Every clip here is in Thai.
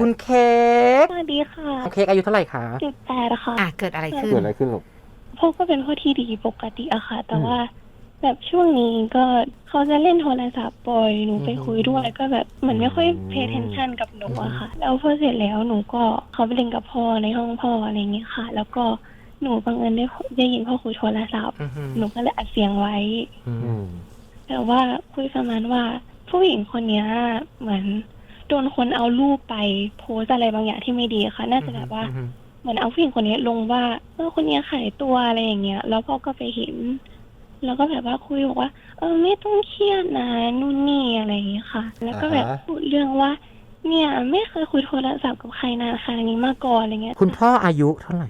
คุณเค้กสวัสดีค่ะน้องเค้กอายุเท่าไหร่คะสิบแปดค่ะอะเกิดอะไรขึ้น เกิดอะไรขึ้นลูกพ่อก็เป็นพ่อที่ดีปกติอะค่ะ แต่อืมว่าแบบช่วงนี้ก็เขาจะเล่นโทรศัพท์บ่อยหนูไปอืมคุยด้วยก็แบบเหมือนไม่ค่อยอืมเพย์ attention กับหนูอะค่ะ แล้วพอเสร็จแล้วหนูก็เขาไปเล่นกับพ่อในห้องพ่ออะไรอย่างเงี้ยค่ะ แล้วก็หนูบังเอิญได้ได้ยินพ่อคุยโทรศัพท์อือหือหนูก็เลยอัดเสียงไว้อืมอืมแต่ว่าคุยประมาณว่าผู้หญิงคนเนี้ยเหมือน โดนคนเอารูปไปโพสต์อะไรบางอย่างที่ไม่ดีค่ะ น่าจะแบบว่าอือหือเหมือนเอาผู้หญิงคนนี้ลงว่าเออคนนี้ขายตัวอะไรอย่างเงี้ย แล้วพ่อก็ไปเห็น แล้วก็แบบว่าคุยบอกว่า เออไม่ต้องเครียดนะนู่นนี่อะไรอย่างเงี้ยค่ะ แล้วก็แบบอ่าฮะพูดเรื่องว่า เนี่ย ไม่เคยคุยโทรศัพท์กับใครนานขนาดนี้มาก่อนอะไรเงี้ย คุณพ่ออายุเท่าไหร่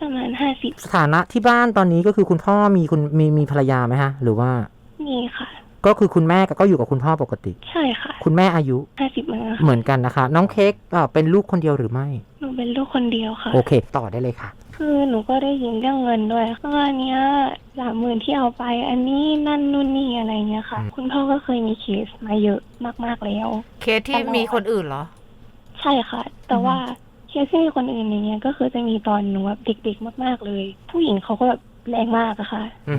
ประมาณห้าสิบสถานะที่บ้านตอนนี้ก็คือคุณพ่อมีคุณมีมีภรรยาไหมฮะ หรือว่านี่ค่ะ ก็คือคุณแม่ก็อยู่กับคุณพ่อปกติ ใช่ค่ะ คุณแม่อายุห้าสิบเหมือนกันค่ะเหมือนกันนะคะ น้องเค้กเอ่อเป็นลูกคนเดียวหรือไม่ หนูเป็นลูกคนเดียวค่ะ โอเค ต่อได้เลยค่ะ คือหนูก็ได้ยินเรื่องเงินด้วยว่าอันเนี้ยสามหมื่นที่เอาไป อันนี้นั่นนู่นนี่อะไรเงี้ยค่ะอืมคุณพ่อก็เคยมีเคสมาเยอะมากๆแล้ว เคสที่มีคนอื่นเหรอ ใช่ค่ะ แต่ว่าเคสที่มีคนอื่นอย่างเงี้ยก็คือจะมีตอนหนูแบบเด็กๆมาก ๆเลย ผู้หญิงเขาก็แบบแรงมากอะค่ะ อือ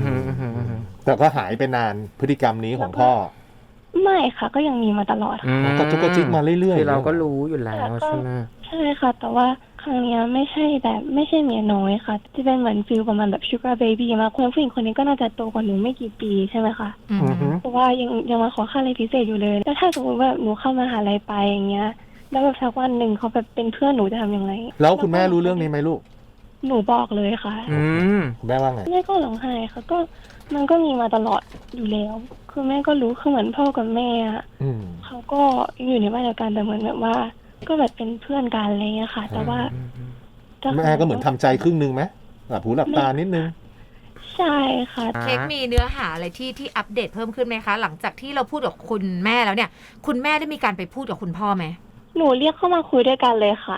หืออือหืออือหือแต่ก็หายไปนานพฤติกรรมนี้ของพ่อไม่ค่ะ ก็ยังมีมาตลอดค่ะอืมกระจุกกระจิกมาเรื่อยๆคือเราก็รู้อยู่แล้วใช่ไหมใช่ค่ะ แต่ว่าครั้งเนี้ยไม่ใช่แบบไม่ใช่เมียน้อยค่ะ ที่เป็นเหมือนฟิลประมาณแบบชูการ์เบบี้มากคนผู้หญิงคนนี้ก็น่าจะโตกว่าหนูไม่กี่ปีใช่ไหมคะอืมอือหือเพราะว่ายังยังมาขอค่าอะไรพิเศษอยู่เลยแล้วถ้าสมมติว่าหนูเข้ามาหาลัยไปอย่างเงี้ย แล้วแบบสักวันหนึ่งเขาแบบเป็นเพื่อนหนูจะทำยังไง แล้วคุณแม่รู้เรื่องนี้ไหมลูก หนูบอกเลยค่ะ อืมคุณแม่ว่าไงแม่ก็ร้องไห้ค่ะก็ มันก็มีมาตลอดอยู่แล้ว คือแม่ก็รู้คือเหมือนพ่อกับแม่อะอืม เขาก็อยู่ในบ้านเดียวกันแต่เหมือนแบบว่า ก็แบบเป็นเพื่อนกันอะไรเงี้ยค่ะ แต่ว่าจะแม่ก็เหมือนทำใจครึ่งนึงไหมหลับหูหลับตานิดนึง ใช่ค่ะ เค้กมีเนื้อหาอะไรที่ที่อัปเดตเพิ่มขึ้นไหมคะ หลังจากที่เราพูดกับคุณแม่แล้วเนี่ย คุณแม่ได้มีการไปพูดกับคุณพ่อไหม หนูเรียกเข้ามาคุยด้วยกันเลยค่ะ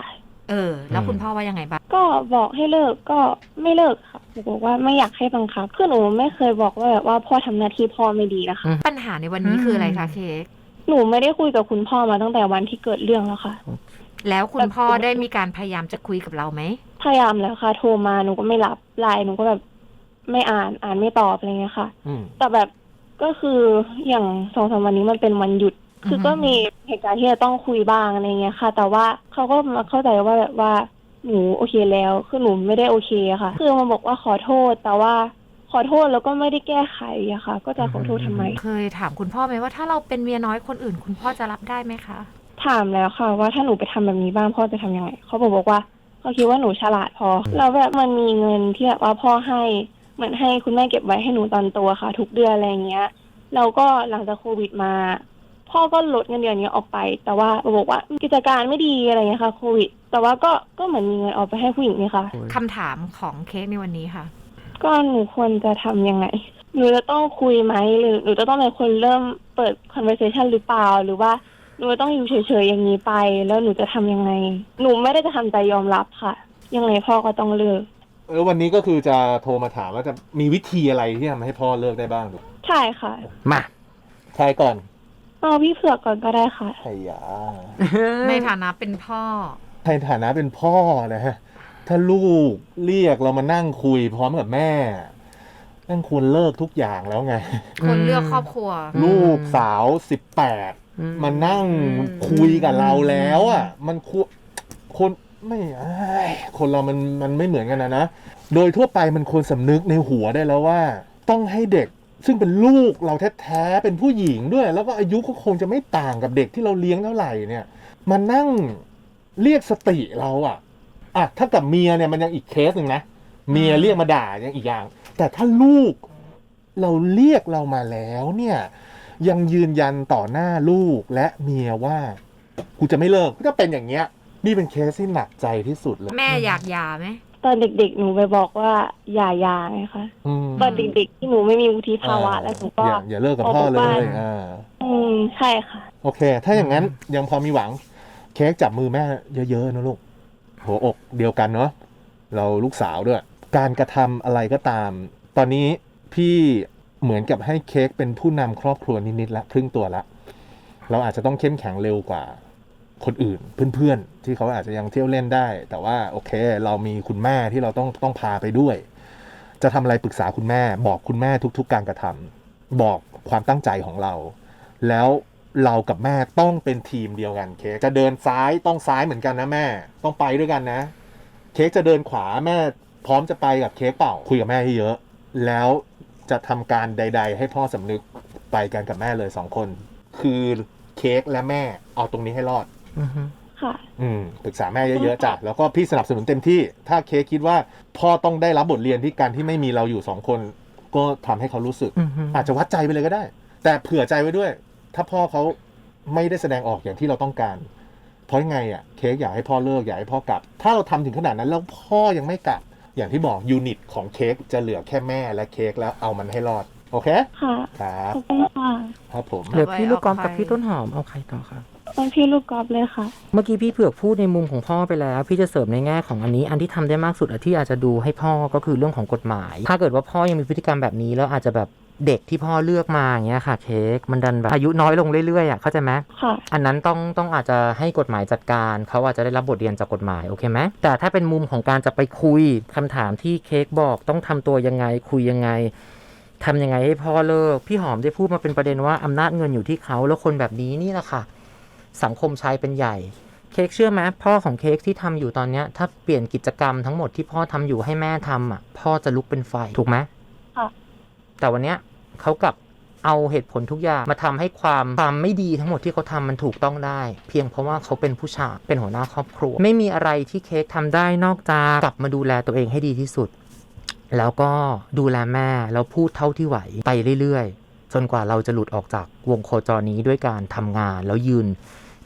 เออ แล้วอืมคุณพ่อว่ายังไงบ้างก็บอกให้เลิกก็ไม่เลิกค่ะบอกว่าไม่อยากให้บังคับคือหนูไม่เคยบอกว่าแบบว่าพ่อทำหน้าที่พ่อไม่ดีนะคะ ปัญหาในวันนี้คืออะไรคะเค้กหนูไม่ได้คุยกับคุณพ่อมาตั้งแต่วันที่เกิดเรื่องแล้วค่ะ แล้วคุณพ่อได้มีการพยายามจะคุยกับเราไหมพยายามแล้วค่ะ โทรมาหนูก็ไม่รับไลน์หนูก็แบบไม่อ่านอ่านไม่ตอบอะไรเงี้ยค่ะ อืมแต่แบบก็คืออย่างสองสามวันนี้มันเป็นวันหยุด คือก็มีเหตุการณ์ที่จะต้องคุยบ้างอะไรเงี้ยค่ะ แต่ว่าเขาก็มาเข้าใจว่าแบบว่าหนูโอเคแล้วคือหนูไม่ได้โอเคอะค่ะ คือมาบอกว่าขอโทษแต่ว่าขอโทษแล้วก็ไม่ได้แก้ไขอะค่ะ ก็จะขอโทษทำไม เคยถามคุณพ่อไหมว่าถ้าเราเป็นเมียน้อยคนอื่น คุณพ่อจะรับได้ไหมคะ ถามแล้วค่ะ ว่าถ้าหนูไปทำแบบนี้บ้างพ่อจะทำยังไงเขาบอกบอกว่าเขาคิดว่าหนูฉลาดพอแล้วแบบมันมีเงินที่แบบว่าพ่อให้เหมือนให้คุณแม่เก็บไว้ให้หนูตอนโตัวค่ะ ทุกเดือนอะไรอย่างเงี้ยแล้วก็หลังจากโควิดมา พ่อก็ลดเงินเดือนนี้ออกไป แต่ว่าบอกว่ากิจการไม่ดีอะไรเงี้ยค่ะโควิด แต่ว่าก็ก็เหมือนมีเงินออกไปให้ผู้หญิงนี่ค่ะ คำถามของเค้กในวันนี้ค่ะ ก็หนูควรจะทำยังไง หนูจะต้องคุยไหมหรือหนูจะต้องเป็นคนเริ่มเปิด conversation หรือเปล่า หรือว่าหนูจะต้องอยู่เฉยๆอย่างนี้ไป แล้วหนูจะทำยังไง หนูไม่ได้จะทำใจยอมรับค่ะ ยังไงพ่อก็ต้องเลิก เออวันนี้ก็คือจะโทรมาถามว่าจะมีวิธีอะไรที่ทำให้พ่อเลิกได้บ้างลูกใช่ค่ะ มา ใครก่อน เอาพี่เผือกก่อนก็ได้ค่ะ ไอ้ยาในฐานะเป็นพ่อ ในฐานะเป็นพ่อนะฮะ ถ้าลูกเรียกเรามานั่งคุยพร้อมกับแม่นั่นควรเลิกทุกอย่างแล้วไง คนเลือกครอบครัวอืมลูกสาวสิบแปดอืมานั่งอืมคุยกับเราแล้วอะ มันควรคนไม่เอ้ยคนเรามันมันไม่เหมือนกันนะนะ โดยทั่วไปมันควรสำนึกในหัวได้แล้วว่า ต้องให้เด็ก ซึ่งเป็นลูกเราแท้ๆเป็นผู้หญิงด้วย แล้วก็อายุก็คงจะไม่ต่างกับเด็กที่เราเลี้ยงเท่าไหร่เนี่ยมานั่งเรียกสติเราอะอะถ้ากับเมียเนี่ยมันยังอีกเคสหนึ่งนะเมียเรียกมาด่ายังอีกอย่าง แต่ถ้าลูกเราเรียกเรามาแล้วเนี่ย ยังยืนยันต่อหน้าลูกและเมียว่ากูจะไม่เลิกก็จะเป็นอย่างเงี้ย นี่เป็นเคสที่หนักใจที่สุดเลย แม่อยากหย่าไหม ตอนเด็กๆ หนูไปบอกว่าอย่าหยาไงคะอืมตอนเด็กๆที่หนูไม่มีวุฒิภาวะ แล้วหนูก็ อย่าอย่าเลิกกับพ่อเลออกจากบ้าน ยอ่าอืมใช่ค่ะ โอเค ถ้าอย่างนั้นยังพอมีหวัง เค้กจับมือแม่เยอะๆนะลูกหัวอกเดียวกันเนาะเราลูกสาวด้วย การกระทำอะไรก็ตาม ตอนนี้พี่เหมือนกับให้เค้กเป็นผู้นำครอบครัวนิดๆละครึ่งตัวละ เราอาจจะต้องเข้มแข็งเร็วกว่า คนอื่นเพื่อนๆ ที่เขาอาจจะยังเที่ยวเล่นได้ แต่ว่าโอเค เรามีคุณแม่ที่เราต้องต้องพาไปด้วย จะทำอะไรปรึกษาคุณแม่ บอกคุณแม่ทุก ๆ การกระทำบอกความตั้งใจของเรา แล้วเรากับแม่ต้องเป็นทีมเดียวกัน เค้กจะเดินซ้ายต้องซ้ายเหมือนกันนะแม่ ต้องไปด้วยกันนะ เค้กจะเดินขวาแม่พร้อมจะไปกับเค้กเปล่าคุยกับแม่ให้เยอะ แล้วจะทำการใด ๆ ให้พ่อสำนึกไปกันกับแม่เลยสองคน คือเค้กและแม่เอาตรงนี้ให้รอด อือฮึค่ะ อืมปรึกษาแม่เยอะๆจ้ะแล้วก็พี่สนับสนุนเต็มที่ ถ้าเค้กคิดว่าพ่อต้องได้รับบทเรียนที่การที่ไม่มีเราอยู่สองคน ก็ทำให้เขารู้สึก อือฮึอาจจะวัดใจไปเลยก็ได้ แต่เผื่อใจไว้ด้วย ถ้าพ่อเขาไม่ได้แสดงออกอย่างที่เราต้องการ เพราะยังไงอะเค้กอยากให้พ่อเลิกอยากให้พ่อกลับ ถ้าเราทำถึงขนาดนั้นแล้วพ่อยังไม่กลับ อย่างที่บอกยูนิตของเค้กจะเหลือแค่แม่และเค้กแล้วเอามันให้รอด โอเค ค่ะ ครับ ขอบคุณค่ะ ครับผม เหลือพี่ลูกกอล์ฟเอาใครกับพี่ต้นหอมเอาใครต่อครับ เป็นพี่ลูกกอล์ฟเลยค่ะ เมื่อกี้พี่เผือกพูดในมุมของพ่อไปแล้ว พี่จะเสริมในแง่ของอันนี้ อันที่ทำได้มากสุดอะที่อาจจะดูให้พ่อก็คือเรื่องของกฎหมาย ถ้าเกิดว่าพ่อยังมีพฤติกรรมแบบนี้แล้วอาจจะแบบเด็กที่พ่อเลือกมาอย่างเงี้ยค่ะ เค้กมันดันแบบอายุน้อยลงเรื่อยๆอะเข้าใจไหมค่ะอันนั้นต้องต้องอาจจะให้กฎหมายจัดการเขาอาจจะได้รับบทเรียนจากกฎหมายโอเคไหมแต่ถ้าเป็นมุมของการจะไปคุยคำถามที่เค้กบอกต้องทำตัวยังไงคุยยังไงทำยังไงให้พ่อเลิก พี่หอมได้พูดมาเป็นประเด็นว่าอำนาจเงินอยู่ที่เขาแล้วคนแบบนี้นี่แหละค่ะ สังคมชายเป็นใหญ่ เค้กเชื่อไหมพ่อของเค้กที่ทำอยู่ตอนเนี้ย ถ้าเปลี่ยนกิจกรรมทั้งหมดที่พ่อทำอยู่ให้แม่ทำอะ พ่อจะลุกเป็นไฟถูกไหมค่ะแต่วันเนี้ยเขากลับเอาเหตุผลทุกอย่างมาทำให้ความความไม่ดีทั้งหมดที่เขาทำมันถูกต้องได้ เพียงเพราะว่าเขาเป็นผู้ชายเป็นหัวหน้าครอบครัว ไม่มีอะไรที่เค้กทำได้นอกจากกลับมาดูแลตัวเองให้ดีที่สุด แล้วก็ดูแลแม่แล้วพูดเท่าที่ไหวไปเรื่อยๆ จนกว่าเราจะหลุดออกจากวงโคจรนี้ด้วยการทำงานแล้วยืน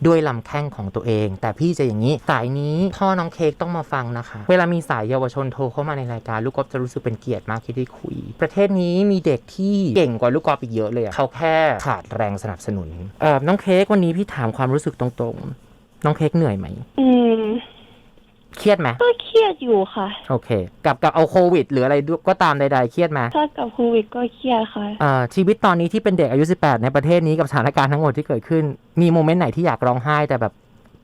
ด้วยลำแข้งของตัวเอง แต่พี่จะอย่างนี้ สายนี้พ่อน้องเค้กต้องมาฟังนะคะ เวลามีสายเยาวชนโทรเข้ามาในรายการลูกกอล์ฟจะรู้สึกเป็นเกียรติมากที่ได้คุย ประเทศนี้มีเด็กที่เก่งกว่าลูกกอล์ฟอีกเยอะเลยเขาแค่ขาดแรงสนับสนุนเออน้องเค้กวันนี้พี่ถามความรู้สึกตรงๆ น้องเค้กเหนื่อยไหมอืม เครียดไหมก็เครียดอยู่ค่ะ โอเค กับกับเอาโควิด หรืออะไรด้วยก็ตามใดๆเครียดไหมถ้ากับโควิดก็เครียดค่ะเอ่อชีวิตตอนนี้ที่เป็นเด็กอายุ 18 ในประเทศนี้กับสถานการณ์ทั้งหมดที่เกิดขึ้น มีโมเมนต์ไหนที่อยากร้องไห้แต่แบบ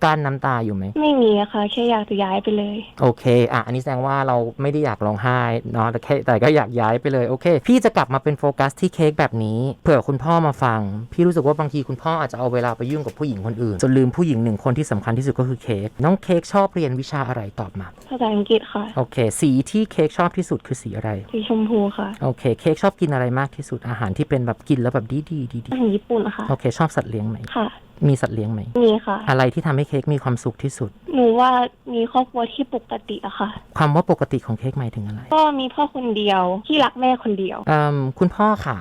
กั้นน้ำตาอยู่ไหม ไม่มีอะค่ะแค่อยากจะย้ายไปเลย โอเค อะ อันนี้แสดงว่าเราไม่ได้อยากร้องไห้เนาะแต่แค่แต่ก็อยากย้ายไปเลย โอเค พี่จะกลับมาเป็นโฟกัสที่เค้กแบบนี้ เผื่อคุณพ่อมาฟัง พี่รู้สึกว่าบางทีคุณพ่ออาจจะเอาเวลาไปยุ่งกับผู้หญิงคนอื่น จนลืมผู้หญิงหนึ่งคนที่สำคัญที่สุดก็คือเค้ก น้องเค้กชอบเรียนวิชาอะไรตอบมา ภาษาอังกฤษค่ะ โอเค สีที่เค้กชอบที่สุดคือสีอะไร สีชมพูค่ะ โอเค เค้กชอบกินอะไรมากที่สุด อาหารที่เป็นแบบกินแล้วแบบดีดีดีดีอาหารญี่ปุ่นค่ะ โอเค ชอบสัตว์เลี้ยงไหม ค่ะมีสัตว์เลี้ยงไหม มีค่ะ อะไรที่ทำให้เค้กมีความสุขที่สุด หนูว่ามีครอบครัวที่ปกติอะค่ะ ความว่าปกติของเค้กหมายถึงอะไรก็มีพ่อคนเดียวที่รักแม่คนเดียว เอิ่มคุณพ่อขา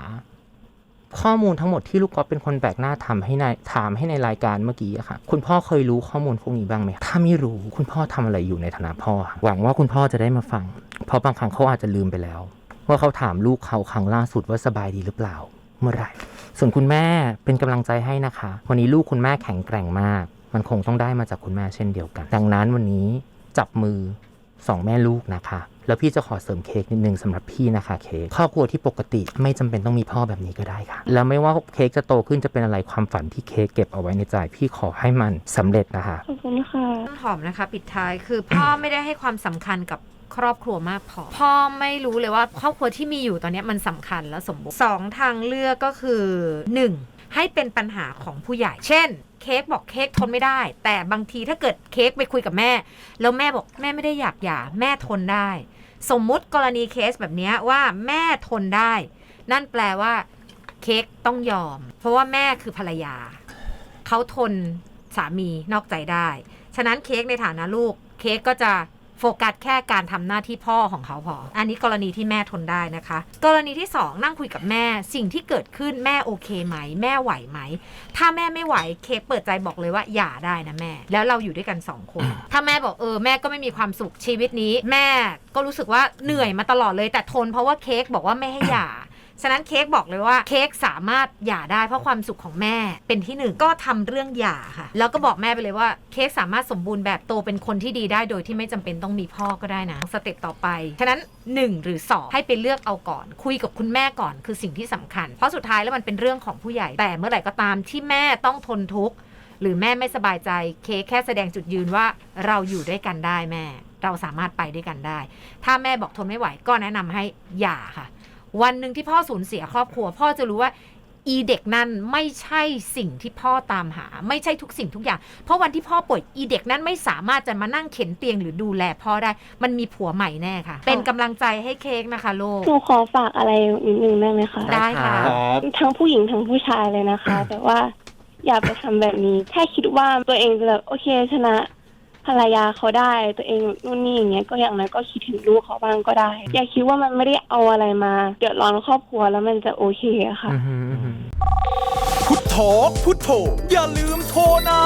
ข้อมูลทั้งหมดที่ลูกกอล์ฟเป็นคนแบกหน้าทำให้ในถามให้ในรายการเมื่อกี้อะค่ะ คุณพ่อเคยรู้ข้อมูลพวกนี้บ้างไหมถ้าไม่รู้คุณพ่อทำอะไรอยู่ในฐานะพ่อค่ะหวังว่าคุณพ่อจะได้มาฟัง เพราะบางครั้งเขาอาจจะลืมไปแล้ว ว่าเขาถามลูกเขาครั้งล่าสุดว่าสบายดีหรือเปล่า เมื่อไหร่ ส่วนคุณแม่เป็นกำลังใจให้นะคะ วันนี้ลูกคุณแม่แข็งแกร่งมาก มันคงต้องได้มาจากคุณแม่เช่นเดียวกัน ดังนั้นวันนี้จับมือสองแม่ลูกนะคะ แล้วพี่จะขอเสริมเค้กนิดนึงสำหรับพี่นะคะเค้กครอบครัวที่ปกติไม่จำเป็นต้องมีพ่อแบบนี้ก็ได้ค่ะ แล้วไม่ว่าเค้กจะโตขึ้นจะเป็นอะไรความฝันที่เค้กเก็บเอาไว้ในใจ พี่ขอให้มันสำเร็จนะคะ ขอบคุณค่ะต้นหอมนะคะ ปิดท้ายคือพ่อไม่ได้ให้ความสำคัญกับ ครอบครัวมากพอ พ่อไม่รู้เลยว่าครอบครัวที่มีอยู่ตอนนี้มันสำคัญและสมบูรณ์สองทางเลือกก็คือหนึ่งให้เป็นปัญหาของผู้ใหญ่ เช่นเค้กบอกเค้กทนไม่ได้ แต่บางทีถ้าเกิดเค้กไปคุยกับแม่ แล้วแม่บอกแม่ไม่ได้อยากหย่าแม่ทนได้ สมมุติกรณีเคสแบบเนี้ยว่าแม่ทนได้ นั่นแปลว่าเค้กต้องยอม เพราะว่าแม่คือภรรยา เขาทนสามีนอกใจได้ ฉะนั้นเค้กในฐานะลูก เค้กก็จะ โฟกัสแค่การทำหน้าที่พ่อของเขาพอ อันนี้กรณีที่แม่ทนได้นะคะ กรณีที่สองนั่งคุยกับแม่ สิ่งที่เกิดขึ้นแม่โอเคไหม แม่ไหวไหม ถ้าแม่ไม่ไหวเค้กเปิดใจบอกเลยว่าอย่าได้นะแม่ แล้วเราอยู่ด้วยกันสองคน ถ้าแม่บอกเออแม่ก็ไม่มีความสุขชีวิตนี้ แม่ก็รู้สึกว่าเหนื่อยมาตลอดเลยแต่ทนเพราะว่าเค้กบอกว่าไม่ให้หย่า ฉะนั้นเค้กบอกเลยว่าเค้กสามารถหย่าได้เพราะความสุขของแม่เป็นที่หนึ่งก็ทำเรื่องหย่าค่ะ แล้วก็บอกแม่ไปเลยว่าเค้กสามารถสมบูรณ์แบบโตเป็นคนที่ดีได้โดยที่ไม่จำเป็นต้องมีพ่อก็ได้นะสเต็ปต่อไปฉะนั้น 1 หรือ 2 ให้ไปเลือกเอาก่อน คุยกับคุณแม่ก่อนคือสิ่งที่สำคัญ เพราะสุดท้ายแล้วมันเป็นเรื่องของผู้ใหญ่ แต่เมื่อไหร่ก็ตามที่แม่ต้องทนทุกข์หรือแม่ไม่สบายใจเค้กแค่แสดงจุดยืนว่าเราอยู่ด้วยกันได้แม่ เราสามารถไปด้วยกันได้ ถ้าแม่บอกทนไม่ไหวก็แนะนำให้หย่าค่ะ วันหนึ่งที่พ่อสูญเสียครอบครัว พ่อจะรู้ว่าอีเด็กนั่นไม่ใช่สิ่งที่พ่อตามหา ไม่ใช่ทุกสิ่งทุกอย่าง เพราะวันที่พ่อป่วยอีเด็กนั้นไม่สามารถจะมานั่งเข็นเตียงหรือดูแลพ่อได้ มันมีผัวใหม่แน่ค่ะ เป็นกำลังใจให้เค้กนะคะโลกหนูขอฝากอะไรนิดนึงได้ไหมคะได้ ค่ะ ครับ ทั้งผู้หญิงทั้งผู้ชายเลยนะคะ แต่ว่าอย่าไปทำแบบนี้แค่คิดว่าตัวเองจะแบบโอเคชนะ ภรรยาเขาได้ ตัวเองนู่นนี่อย่างเงี้ยก็อย่างน้อยก็คิดถึงลูกเขาบ้างก็ได้ อย่าคิดว่ามันไม่ได้เอาอะไรมาเดือดร้อนครอบครัวแล้วมันจะโอเคอะค่ะ พุทโธพุทโธอย่าลืมโทรนะ